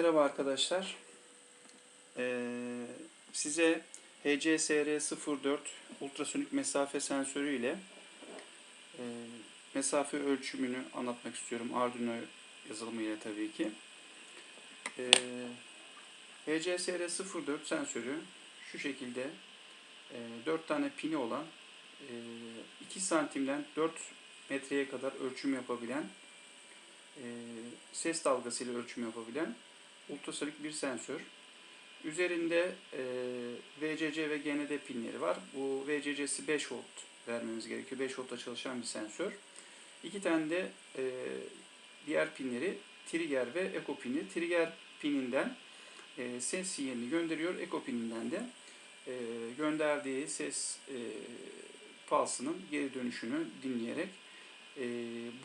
Merhaba arkadaşlar. Ee, size HCSR04 ultrasonik mesafe sensörü ile e, mesafe ölçümünü anlatmak istiyorum. Arduino yazılımı ile tabii ki. Ee, HCSR04 sensörü şu şekilde e, 4 tane pini olan e, 2 santimden 4 metreye kadar ölçüm yapabilen e, ses dalgasıyla ölçüm yapabilen ultrasonik bir sensör. Üzerinde e, VCC ve GND pinleri var. Bu VCC'si 5 volt vermemiz gerekiyor. 5 voltta çalışan bir sensör. İki tane de e, diğer pinleri trigger ve echo pini. Trigger pininden e, ses sinyalini gönderiyor. Echo pininden de e, gönderdiği ses e, pulse'ının geri dönüşünü dinleyerek e,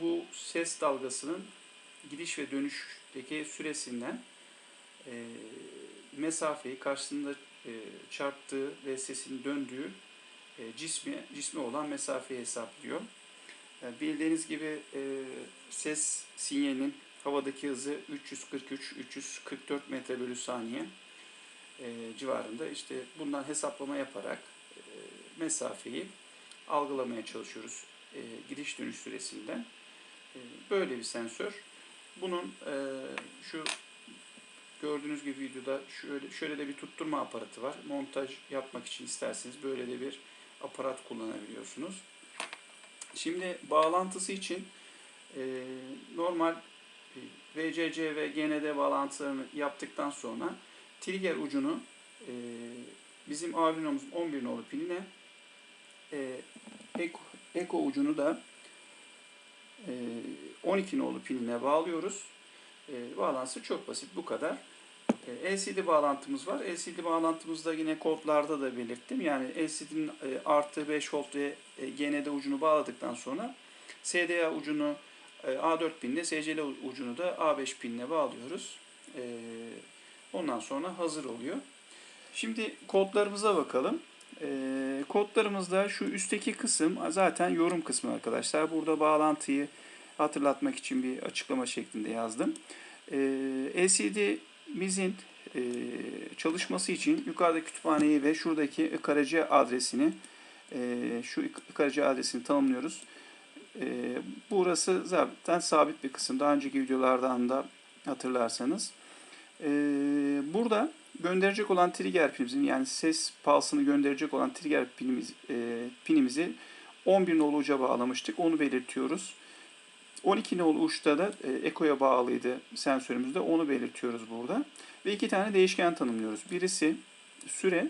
bu ses dalgasının gidiş ve dönüşteki süresinden e, mesafeyi karşısında e, çarptığı ve sesin döndüğü e, cismi cismi olan mesafeyi hesaplıyor. Yani bildiğiniz gibi e, ses sinyalinin havadaki hızı 343-344 metre bölü saniye e, civarında. İşte bundan hesaplama yaparak e, mesafeyi algılamaya çalışıyoruz e, gidiş dönüş süresinden. E, böyle bir sensör. Bunun e, şu gördüğünüz gibi videoda şöyle şöyle de bir tutturma aparatı var. Montaj yapmak için isterseniz böyle de bir aparat kullanabiliyorsunuz. Şimdi bağlantısı için e, normal e, VCC ve GND bağlantılarını yaptıktan sonra trigger ucunu e, bizim Arduino'muzun 11 nolu pinine e, Eko, Eko ucunu da e, 12 nolu pinine bağlıyoruz. E, bağlantısı çok basit bu kadar. E, LCD bağlantımız var. LCD bağlantımızda yine kodlarda da belirttim. Yani LCD'nin e, artı 5 volt ve e, GND ucunu bağladıktan sonra SDA ucunu e, A4 pinle, SCL ucunu da A5 pinle bağlıyoruz. E, ondan sonra hazır oluyor. Şimdi kodlarımıza bakalım. E, kodlarımızda şu üstteki kısım zaten yorum kısmı arkadaşlar. Burada bağlantıyı hatırlatmak için bir açıklama şeklinde yazdım. E, LCD'mizin e, çalışması için yukarıda kütüphaneyi ve şuradaki ıkaracı adresini e, şu ıkaracı adresini tanımlıyoruz. E, burası zaten sabit bir kısım. Daha önceki videolardan da hatırlarsanız. E, burada gönderecek olan trigger pinimizin yani ses pulse'ını gönderecek olan trigger pinimiz, e, pinimizi 11 nolu uca bağlamıştık. Onu belirtiyoruz. 12 nolu uçta da e, ekoya bağlıydı sensörümüzde. Onu belirtiyoruz burada. Ve iki tane değişken tanımlıyoruz. Birisi süre,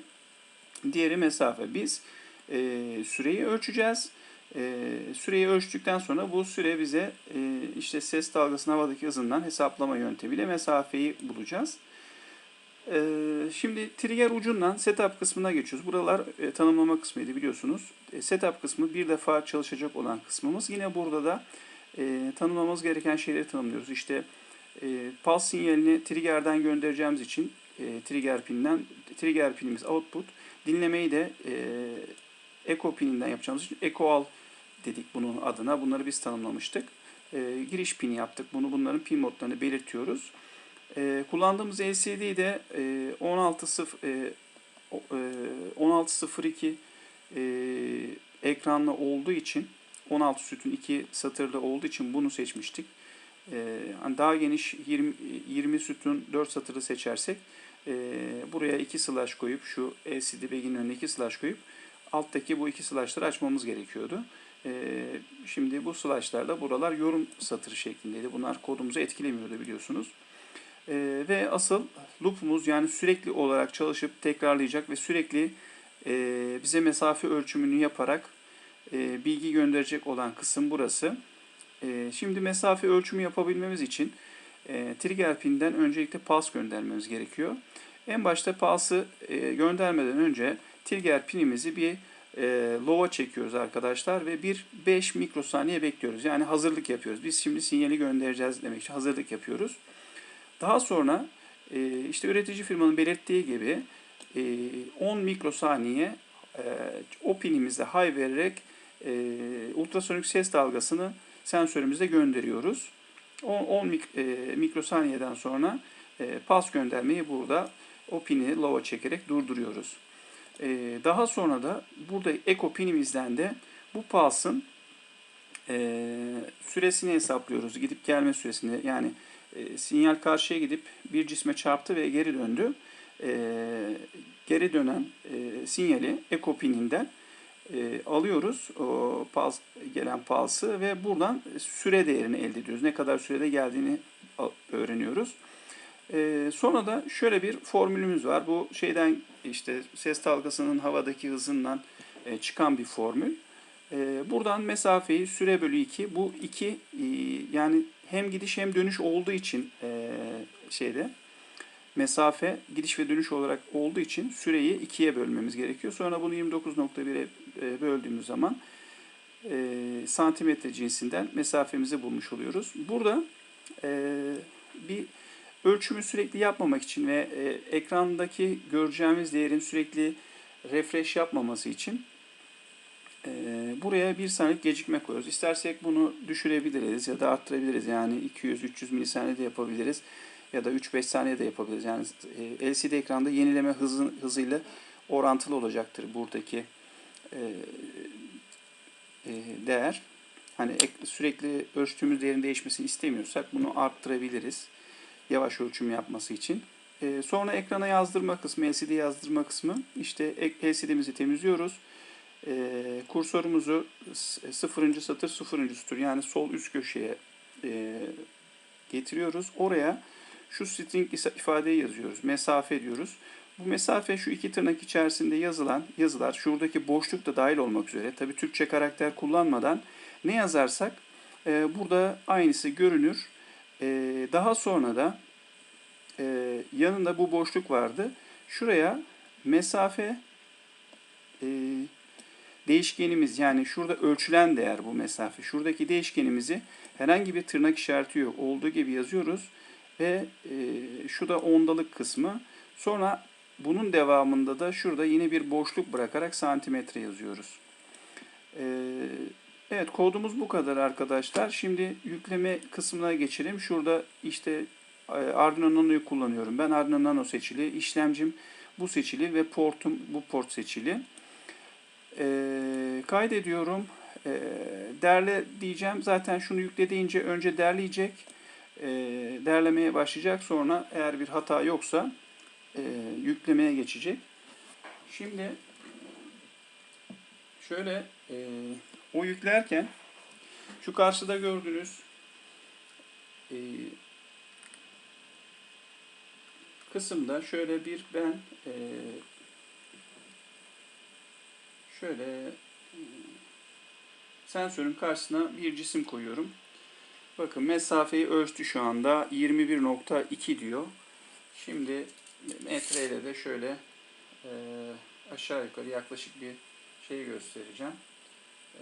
diğeri mesafe. Biz e, süreyi ölçeceğiz. E, süreyi ölçtükten sonra bu süre bize e, işte ses dalgasının havadaki hızından hesaplama yöntemiyle mesafeyi bulacağız. E, şimdi trigger ucundan setup kısmına geçiyoruz. Buralar e, tanımlama kısmıydı biliyorsunuz. E, setup kısmı bir defa çalışacak olan kısmımız. Yine burada da e, tanımlamamız gereken şeyleri tanımlıyoruz. İşte e, pulse sinyalini trigger'den göndereceğimiz için e, trigger pininden trigger pinimiz output dinlemeyi de e, echo pininden yapacağımız için echo al dedik bunun adına. Bunları biz tanımlamıştık. E, giriş pini yaptık. Bunu bunların pin modlarını belirtiyoruz. E, kullandığımız LCD de e, 16 e, 1602 e, ekranlı olduğu için 16 sütun 2 satırlı olduğu için bunu seçmiştik. Ee, hani daha geniş 20, 20 sütun 4 satırlı seçersek e, buraya 2 slash koyup şu LCD baginin önüne 2 slash koyup alttaki bu iki slashları açmamız gerekiyordu. E, şimdi bu slashlarla buralar yorum satırı şeklindeydi. Bunlar kodumuzu etkilemiyordu biliyorsunuz. Ve asıl loop'umuz yani sürekli olarak çalışıp tekrarlayacak ve sürekli bize mesafe ölçümünü yaparak e, bilgi gönderecek olan kısım burası. E, şimdi mesafe ölçümü yapabilmemiz için e, trigger pinden öncelikle pulse göndermemiz gerekiyor. En başta pulse'ı göndermeden önce trigger pinimizi bir e, low'a çekiyoruz arkadaşlar ve bir 5 mikrosaniye bekliyoruz. Yani hazırlık yapıyoruz. Biz şimdi sinyali göndereceğiz demek için hazırlık yapıyoruz. Daha sonra işte üretici firmanın belirttiği gibi e, 10 mikrosaniye o pinimizde high vererek e, ultrasonik ses dalgasını sensörümüze gönderiyoruz. 10, 10 mik, e, mikrosaniyeden sonra e, pas göndermeyi burada o pini lova çekerek durduruyoruz. E, daha sonra da burada eko pinimizden de bu pulse'ın e, süresini hesaplıyoruz. Gidip gelme süresini yani e, sinyal karşıya gidip bir cisme çarptı ve geri döndü. E, geri dönen e, sinyali eko pininden e, alıyoruz o pulse, gelen pulse'ı ve buradan süre değerini elde ediyoruz. Ne kadar sürede geldiğini öğreniyoruz. E, sonra da şöyle bir formülümüz var. Bu şeyden işte ses dalgasının havadaki hızından e, çıkan bir formül. E, buradan mesafeyi süre bölü 2. Bu 2 e, yani hem gidiş hem dönüş olduğu için e, şeyde mesafe gidiş ve dönüş olarak olduğu için süreyi ikiye bölmemiz gerekiyor. Sonra bunu 29.1'e e, böldüğümüz zaman e, santimetre cinsinden mesafemizi bulmuş oluyoruz. Burada e, bir ölçümü sürekli yapmamak için ve e, ekrandaki göreceğimiz değerin sürekli refresh yapmaması için e, buraya bir saniyelik gecikme koyuyoruz. İstersek bunu düşürebiliriz ya da arttırabiliriz. Yani 200-300 milisaniyede yapabiliriz ya da 3-5 saniyede yapabiliriz. Yani e, LCD ekranda yenileme hızı, hızıyla orantılı olacaktır buradaki e, e, değer. Hani ek- sürekli ölçtüğümüz değerin değişmesini istemiyorsak bunu arttırabiliriz. Yavaş ölçüm yapması için. Sonra ekrana yazdırma kısmı, LCD yazdırma kısmı. İşte LCD'mizi temizliyoruz. E, s- sıfırıncı satır sıfırıncı sütür yani sol üst köşeye e, getiriyoruz. Oraya şu string ifadeyi yazıyoruz. Mesafe diyoruz. Bu mesafe şu iki tırnak içerisinde yazılan yazılar, şuradaki boşluk da dahil olmak üzere, tabi Türkçe karakter kullanmadan ne yazarsak e, burada aynısı görünür. E, daha sonra da e, yanında bu boşluk vardı. Şuraya mesafe e, değişkenimiz yani şurada ölçülen değer bu mesafe. Şuradaki değişkenimizi herhangi bir tırnak işareti yok. Olduğu gibi yazıyoruz ve e, şu da ondalık kısmı. Sonra bunun devamında da şurada yine bir boşluk bırakarak santimetre yazıyoruz. Ee, evet kodumuz bu kadar arkadaşlar. Şimdi yükleme kısmına geçelim. Şurada işte e, Arduino Nano'yu kullanıyorum. Ben Arduino Nano seçili. işlemcim bu seçili ve portum bu port seçili. Ee, kaydediyorum. Ee, derle diyeceğim. Zaten şunu yükle deyince önce derleyecek. Ee, derlemeye başlayacak. Sonra eğer bir hata yoksa e, yüklemeye geçecek. Şimdi şöyle e, o yüklerken şu karşıda gördüğünüz e, kısımda şöyle bir ben e, şöyle e, sensörün karşısına bir cisim koyuyorum. Bakın mesafeyi ölçtü şu anda 21.2 diyor. Şimdi metreyle de şöyle e, aşağı yukarı yaklaşık bir şey göstereceğim. E,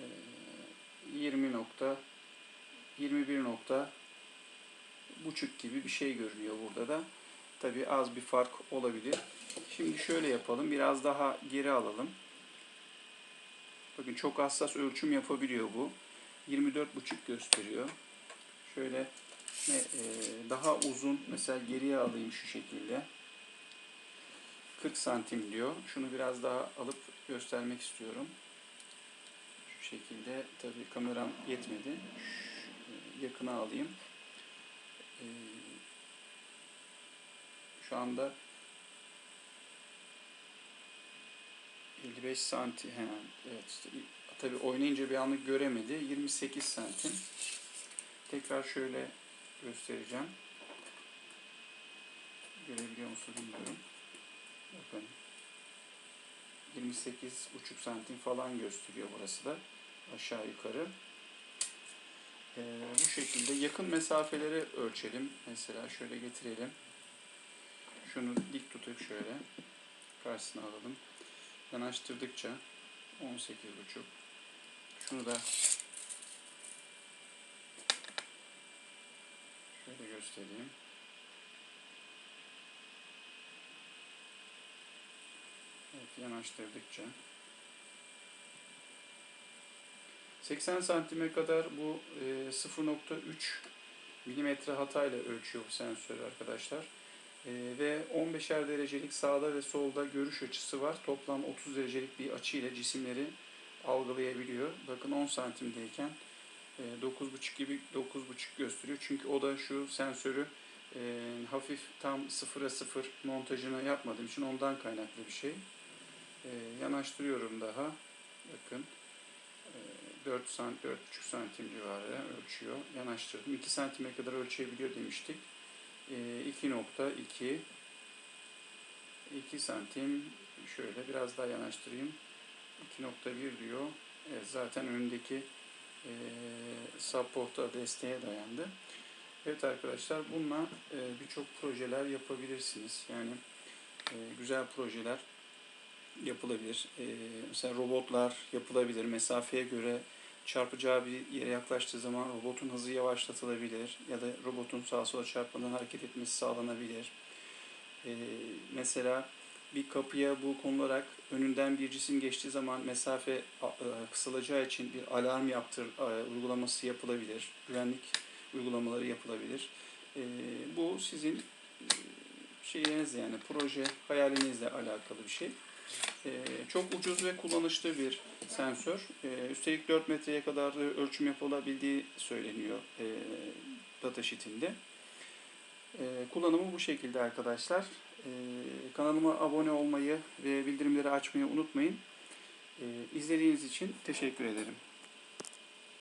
20 nokta 21 nokta buçuk gibi bir şey görünüyor burada da. Tabi az bir fark olabilir. Şimdi şöyle yapalım. Biraz daha geri alalım. Bakın çok hassas ölçüm yapabiliyor bu. 24,5 gösteriyor. Şöyle e, daha uzun mesela geriye alayım şu şekilde. 40 santim diyor. Şunu biraz daha alıp göstermek istiyorum. Şu şekilde tabii kameram yetmedi. E, yakına alayım. E, şu anda 55 santim. He, evet tabii oynayınca bir anlık göremedi. 28 santim. Tekrar şöyle göstereceğim. Görebiliyor musun bilmiyorum. Bakın. 28,5 santim falan gösteriyor burası da. Aşağı yukarı. Ee, bu şekilde yakın mesafeleri ölçelim. Mesela şöyle getirelim. Şunu dik tutup şöyle karşısına alalım. Yanaştırdıkça 18,5 Şunu da şöyle göstereyim. Evet, yanaştırdıkça. 80 santime kadar bu e, 0.3 milimetre hatayla ölçüyor bu sensör arkadaşlar. E, ve 15'er derecelik sağda ve solda görüş açısı var. Toplam 30 derecelik bir açı ile cisimleri algılayabiliyor. Bakın 10 santimdeyken e, 9.5 gibi 9.5 gösteriyor. Çünkü o da şu sensörü e, hafif tam sıfıra sıfır montajını yapmadığım için ondan kaynaklı bir şey. E, yanaştırıyorum daha. Bakın. e, 4 sant 4,5 santim civarı ölçüyor. Yanaştırdım. 2 santime kadar ölçebiliyor demiştik. E, 2.2 2 santim şöyle biraz daha yanaştırayım. 2.1 diyor. Evet, zaten önündeki e, support'a desteğe dayandı. Evet arkadaşlar bununla e, birçok projeler yapabilirsiniz. Yani e, güzel projeler yapılabilir. E, mesela robotlar yapılabilir. Mesafeye göre çarpacağı bir yere yaklaştığı zaman robotun hızı yavaşlatılabilir ya da robotun sağa sola çarpmadan hareket etmesi sağlanabilir. E, mesela bir kapıya bu konularak önünden bir cisim geçtiği zaman mesafe e, kısalacağı için bir alarm yaptır e, uygulaması yapılabilir. Güvenlik uygulamaları yapılabilir. E, bu sizin şeylerinizle yani proje hayalinizle alakalı bir şey. Çok ucuz ve kullanışlı bir sensör. Üstelik 4 metreye kadar da ölçüm yapılabildiği söyleniyor datasheet'inde. E, kullanımı bu şekilde arkadaşlar. E, kanalıma abone olmayı ve bildirimleri açmayı unutmayın. E, izlediğiniz için teşekkür ederim.